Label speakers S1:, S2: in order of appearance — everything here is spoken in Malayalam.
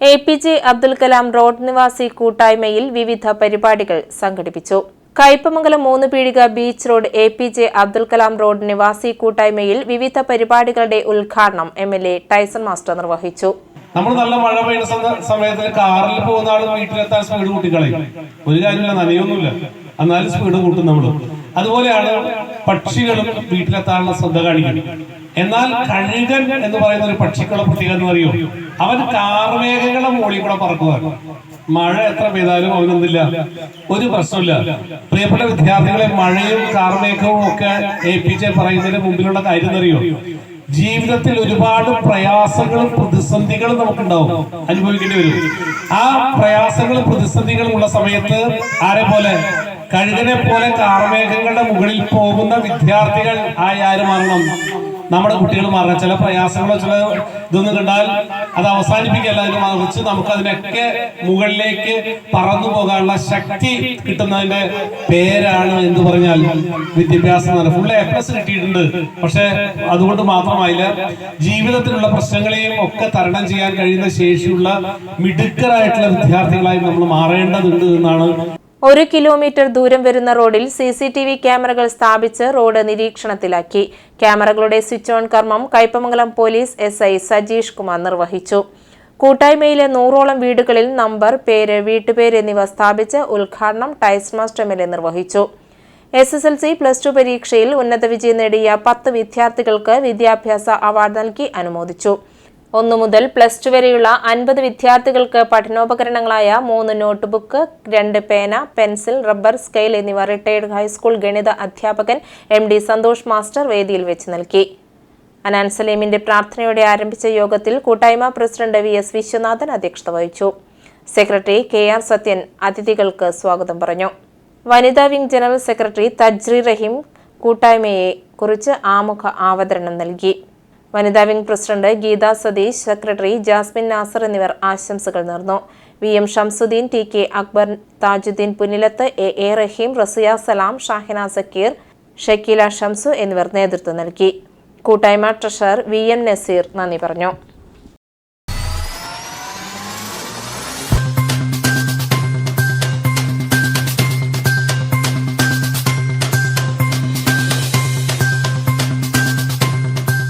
S1: A P J Abdul Kalam road നിവാസി കൂട്ടായ്മയിൽ വിവിധ പരിപാടികൾ സംഘടിപ്പിച്ചു. കയ്പമംഗലം മൂന്ന് പീടിക beach road A P J Abdul Kalam road നിവാസി കൂട്ടായ്മയിൽ വിവിധ പരിപാടികളുടെ ഉദ്ഘാടനം M L A Tyson master നിർവഹിച്ചു.
S2: നമ്മൾ നല്ല മഴ പെയ്യുന്ന സമയത്ത് കാറിൽ പോകുന്ന ആളും വീട്ടിലെത്താൻ സ്പീഡ് കൂട്ടിക്കളയും. ഒരു കാര്യമില്ല നനയൊന്നുമില്ല. എന്നാലും സ്പീഡ് കൂട്ടും നമ്മൾ അതുപോലെയാണ് പക്ഷികളും വീട്ടിലെത്താനുള്ള ശ്രദ്ധ കാണിക്കും. എന്നാൽ കഴുകൻ എന്ന് പറയുന്ന ഒരു പക്ഷിക്കുള്ള പ്രത്യേകത എന്ന് അറിയോ അവൻ കാർമേഘങ്ങളെ മുകളിൽ കൂടെ പറക്കുക. മഴ എത്ര പെയ്താലും അവനൊന്നില്ല ഒരു പ്രശ്നമില്ല പ്രിയപ്പെട്ട വിദ്യാർത്ഥികളെ മഴയും കാർമേഘവും ഒക്കെ ഏൽപ്പിച്ച് പറയുന്നതിന് മുമ്പിലുള്ള കാര്യം എന്നറിയോ ജീവിതത്തിൽ ഒരുപാട് പ്രയാസങ്ങളും പ്രതിസന്ധികളും നമുക്കുണ്ടാവും. അനുഭവിക്കേണ്ടി വരും. ആ പ്രയാസങ്ങളും പ്രതിസന്ധികളും ഉള്ള സമയത്ത് ആരെ പോലെ? കഴുകനെ പോലെ കാർമേഘങ്ങളുടെ മുകളിൽ പോകുന്ന വിദ്യാർത്ഥികൾ ആയി ആര് മാറണം? നമ്മുടെ കുട്ടികൾ മാറണം ചില പ്രയാസങ്ങളോ ചില ഇതൊന്നും കണ്ടാൽ അത് അവസാനിപ്പിക്കല്ല അതിന് മറിച്ച് നമുക്ക് അതിനൊക്കെ മുകളിലേക്ക് പറന്നു പോകാനുള്ള ശക്തി കിട്ടുന്നതിന്റെ പേരാണ് എന്ന് പറഞ്ഞാൽ വിദ്യാഭ്യാസം എന്ന് ഫുൾ എ പ്ലസ് കിട്ടിയിട്ടുണ്ട്. പക്ഷെ അതുകൊണ്ട് മാത്രമായില്ല ജീവിതത്തിലുള്ള പ്രശ്നങ്ങളെയും ഒക്കെ തരണം ചെയ്യാൻ കഴിയുന്ന ശേഷിയുള്ള മിടുക്കരായിട്ടുള്ള വിദ്യാർത്ഥികളായി നമ്മൾ മാറേണ്ടതുണ്ട് എന്നാണ്
S1: ഒരു കിലോമീറ്റർ ദൂരം വരുന്ന റോഡിൽ സി സി ടി വി ക്യാമറകൾ സ്ഥാപിച്ച് റോഡ് നിരീക്ഷണത്തിലാക്കി. ക്യാമറകളുടെ സ്വിച്ച് ഓൺ കർമ്മം Kaipamangalam police S I Sajeesh Kumar നിർവഹിച്ചു. കൂട്ടായ്മയിലെ നൂറോളം വീടുകളിൽ നമ്പർ പേര് വീട്ടുപേര് എന്നിവ സ്ഥാപിച്ച് ഉദ്ഘാടനം ടൈസ് മാസ്റ്റർ എം നിർവഹിച്ചു. S S L C plus two പരീക്ഷയിൽ ഉന്നത വിജയം നേടിയ പത്ത് വിദ്യാർത്ഥികൾക്ക് വിദ്യാഭ്യാസ അവാർഡ് നൽകി അനുമോദിച്ചു. ഒന്നു മുതൽ പ്ലസ് ടു വരെയുള്ള അൻപത് വിദ്യാർത്ഥികൾക്ക് പഠനോപകരണങ്ങളായ മൂന്ന് നോട്ട്ബുക്ക് രണ്ട് പേന പെൻസിൽ റബ്ബർ സ്കെയിൽ എന്നിവ റിട്ടയർഡ് ഹൈസ്കൂൾ ഗണിത അധ്യാപകൻ എം ഡി സന്തോഷ് മാസ്റ്റർ വേദിയിൽ വെച്ച് നൽകി. അനാൻ സലീമിന്റെ പ്രാർത്ഥനയോടെ ആരംഭിച്ച യോഗത്തിൽ കൂട്ടായ്മ പ്രസിഡന്റ് വി എസ് വിശ്വനാഥൻ അധ്യക്ഷത വഹിച്ചു. സെക്രട്ടറി കെ ആർ സത്യൻ അതിഥികൾക്ക് സ്വാഗതം പറഞ്ഞു. വനിതാ wing general secretary Thajri Raheem കൂട്ടായ്മയെ കുറിച്ച് ആമുഖ അവതരണം നൽകി. വനിതാ wing president Geetha Satheesh secretary Jasmine Nasar എന്നിവർ ആശംസകൾ നേർന്നു. V M Shamsuddin T K Akbar Thajuddeen Punnilath A A Raheem Rasiya Salam Shahina Zakir Shakeela Shamsu എന്നിവർ നേതൃത്വം നൽകി. കൂട്ടായ്മ ട്രഷറർ വി എം നസീർ നന്ദി പറഞ്ഞു.